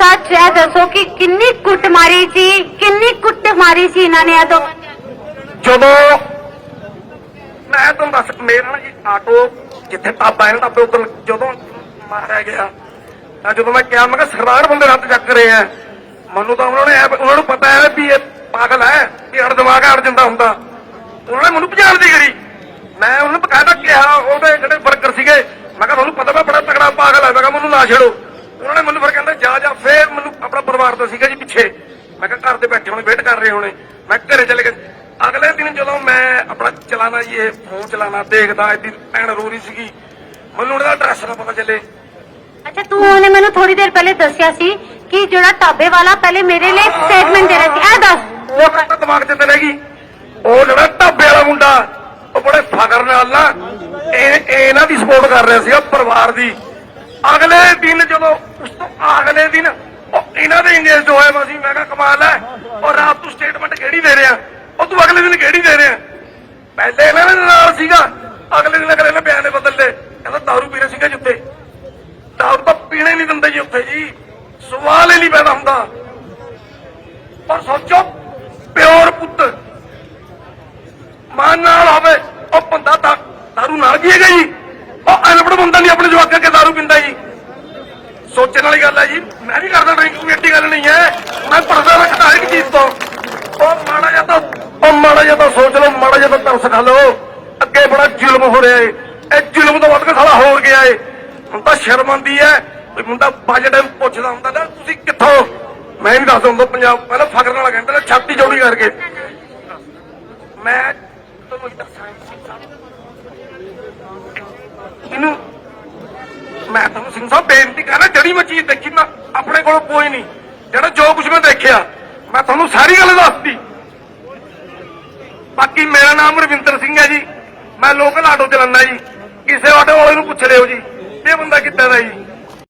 ਸੱਚ ਹੈ, ਦੱਸੋ ਕਿ ਕਿੰਨੀ ਕੁੱਟ ਮਾਰੀ ਸੀ, ਕਿੰਨੀ ਕੁੱਟ ਮਾਰੀ ਸੀ ਇਹਨਾਂ ਨੇ ਇਹ ਜਦੋਂ ਮੈਂ ਤੁਹਾਨੂੰ ਦੱਸ ਮੇਰਾ ਨਾ ਜੀ ਆਟੋ, ਜਿੱਥੇ ਢਾਬਾ ਹੈ ਨਾ ਢਾਬੇ ਉੱਧਰ ਜਦੋਂ ਮਾਰਿਆ ਗਿਆ, ਤਾਂ ਜਦੋਂ ਮੈਂ ਕਿਹਾ ਮੈਂ ਕਿਹਾ, ਸਰਦਾਰ ਬੰਦੇ ਰੱਤ ਚੱਕ ਰਹੇ ਆ। ਮੈਨੂੰ ਤਾਂ ਉਹਨਾਂ ਨੇ ਉਹਨਾਂ ਨੂੰ ਪਤਾ ਹੈ ਵੀ ਇਹ ਪਾਗਲ ਹੈ, ਵੀ ਅੜ ਦਿਮਾਗ ਅੜ ਜਾਂਦਾ ਹੁੰਦਾ। ਉਹਨਾਂ ਨੇ ਮੈਨੂੰ ਭਜਾਣ ਦੀ ਕਰੀ ਮੈਂ ਉਹਨੂੰ ਨੂੰ ਬਕਾਇਦਾ ਕਿਹਾ, ਉਹਦੇ ਜਿਹੜੇ ਵਰਕਰ ਸੀਗੇ ਮੈਂ ਕਿਹਾ ਤੁਹਾਨੂੰ ਪਤਾ ਮੈਂ ਬੜਾ ਤਗੜਾ ਪਾਗਲ ਹੈ ਮੈਂ ਕਿਹਾ ਮੈਨੂੰ ਨਾ ਛੇੜੋ ਉਹਨਾਂ ਨੇ ਮੈਨੂੰ ਫਿਰ ਕਹਿੰਦੇ ਜਾ ਜਾ ਫੇਰ ਮੈਨੂੰ ਆਪਣਾ ਪਰਿਵਾਰ ਤੋਂ ਸੀਗਾ ਜੀ ਪਿੱਛੇ। ਮੈਂ ਕਿਹਾ ਘਰ ਦੇ ਬੈਠੇ ਹੋਣੇ ਵੇਟ ਕਰ ਰਹੇ ਹੋਣੇ। ਮੈਂ ਘਰੇ ਚਲੇ ਗਿਆ ਅਗਲੇ ਦਿਨ ਜਦੋਂ ਮੈਂ ਆਪਣਾ ਚਲਾਣਾ ਜੀ ਇਹ ਫੋਨ ਚਲਾਣਾ ਦੇਖਦਾ ਇਹਦੀ ਭੈਣ ਰੋ ਰਹੀ ਸੀਗੀ। ਮੈਨੂੰ ਉਹਦਾ ਐਡਰੈਸ ਦਾ ਪਤਾ ਚੱਲੇ। ਅੱਛਾ ਤੂੰ ਉਹਨੇ ਮੈਨੂੰ ਥੋੜੀ ਦੇਰ ਪਹਿਲੇ ਦੱਸਿਆ ਸੀ ਕਿ ਜਿਹੜਾ ਢਾਬੇ ਵਾਲਾ ਪਹਿਲੇ ਮੇਰੇ ਲਈ ਸਟੇਟਮੈਂਟ ਦੇ ਰਿਹਾ ਸੀ। ਇਹ ਦੱਸ ਉਹ ਕਹਿੰਦਾ ਦਿਮਾਗ ਤੇ ਤੇ ਗਈ। ਉਹ ਜਿਹੜਾ ਢਾਬੇ ਵਾਲਾ ਮੁੰਡਾ ਉਹ ਬੜੇ ਫਖਰ ਨਾਲ ਨਾ ਇਹ ਇਹ ਇਹਨਾਂ ਦੀ ਸਪੋਰਟ ਕਰ ਰਿਹਾ ਸੀਗਾ ਪਰਿਵਾਰ ਦੀ। ਅਗਲੇ ਦਿਨ ਜਦੋਂ ਅਗਲੇ ਦਿਨ ਉਹ ਇਹਨਾਂ ਦੇ ਇੰਗੇਜ ਹੋਏ ਮੈਂ ਸੀ ਮੈਂ ਕਿਹਾ ਕਮਾਲ ਹੈ। ਉਹ ਰਾਤ ਤੂੰ ਸਟੇਟਮੈਂਟ ਕਿਹੜੀ ਦੇ ਰਿਹਾ ਉਹ ਤੂੰ ਅਗਲੇ ਦਿਨ ਕਿਹੜੀ ਦੇ ਰਿਹਾ ਪਹਿਲੇ ਇਹਨਾਂ ਦੇ ਨਾਲ ਸੀਗਾ, ਅਗਲੇ ਦਿਨ ਅਗਲੇ ਨੇ ਬਿਆਨ ਬਦਲ ਲਏ ਕਹਿੰਦਾ ਦਾਰੂ ਪੀਣਾ ਰਿਹਾ ਸੀਗਾ ਜਿੱਥੇ ਦਾਰੂ ਤਾਂ ਪੀਣੇ ਨਹੀਂ ਦਿੰਦੇ ਜੀ ਉੱਥੇ ਜੀ। ਸਵਾਲ ਹੀ ਨਹੀਂ ਪੈਦਾ ਹੁੰਦਾ। ਪਰ ਸੋਚੋ, ਪਿਓਰ ਪੁੱਤ। ਮਾਂ ਨਾਲ ਹੋਵੇ ਉਹ ਬੰਦਾ ਤਾਂ ਦਾਰੂ ਨਾਲ ਜੀਏਗਾ ਜੀ ਉਹ ਅਨਪੜ ਬੰਦਾ ਨਹੀਂ ਆਪਣੇ ਜਵਾਕਾਂ ਕੇ ਦਾਰੂ ਪੀਂਦਾ ਜੀ ਸੋਚਣ ਵਾਲੀ ਗੱਲ ਹੈ ਜੀ। ਮੈਂ ਵੀ ਕਰਦਾ ਡਰਿੰਕ ਐਡੀ ਗੱਲ ਨਹੀਂ ਹੈ। ਮੈਂ ਪਰਦਾ ਰੱਖਦਾ ਹਰ ਇੱਕ ਚੀਜ਼ ਤੋਂ। ਉਹ ਮਾੜਾ ਜਿਹਾ ਤਾਂ ਉਹ ਮਾੜਾ ਜਿਹਾ ਤਾਂ ਸੋਚ ਲਓ, ਮਾੜਾ ਜਿਹਾ ਤਾਂ ਤਰਸ ਖਾ ਲਓ। ਅੱਗੇ ਬੜਾ ਜ਼ੁਲਮ ਹੋ ਰਿਹਾ ਏ। ਇਹ ਜ਼ੁਲਮ ਤੋਂ ਵੱਧ ਕੇ ਸਾਲਾ ਹੋਰ ਗਿਆ ਏ। ਹੁਣ ਤਾਂ ਸ਼ਰਮ ਆਉਂਦੀ ਹੈ। ਕੋਈ ਮੁੰਡਾ ਬਜਟ ਪੁੱਛਦਾ ਹੁੰਦਾ ਨਾ ਤੁਸੀਂ ਕਿੱਥੋਂ? ਮੈਂ ਵੀ ਦੱਸ ਹੁੰਦਾ ਪੰਜਾਬ, ਪਹਿਲਾਂ ਫਕਰ ਨਾਲ ਕਹਿੰਦੇ ਨੇ ਛਾਤੀ ਚੌੜੀ ਕਰਕੇ। ਮੈਂ ਤੁਹਾਨੂੰ ਦੱਸਾਂ। ਇਹਨੂੰ ਮੈਂ ਤੁਹਾਨੂੰ ਸਿੰਘ ਸਾਹਿਬ ਬੇਨਤੀ ਕਰ ਜਿਹੜੀ ਮੈਂ ਚੀਜ਼ ਦੇਖੀ ਨਾ ਆਪਣੇ ਕੋਲ ਕੋਈ ਨਹੀਂ। ਜਿਹੜਾ ਜੋ ਕੁਝ ਮੈਂ ਦੇਖਿਆ, ਮੈਂ ਤੁਹਾਨੂੰ ਸਾਰੀ ਗੱਲ ਦੱਸਦੀ ਬਾਕੀ ਮੇਰਾ ਨਾਮ ਰਵਿੰਦਰ ਸਿੰਘ ਹੈ ਜੀ। ਮੈਂ ਲੋਕਲ ਆਟੋ ਚਲਾਉਂਦਾ ਜੀ। ਕਿਸੇ ਆਟੋ ਵਾਲੇ ਨੂੰ ਪੁੱਛ ਲਿਓ ਜੀ ਇਹ ਬੰਦਾ ਕਿੱਦਾਂ ਦਾ ਜੀ?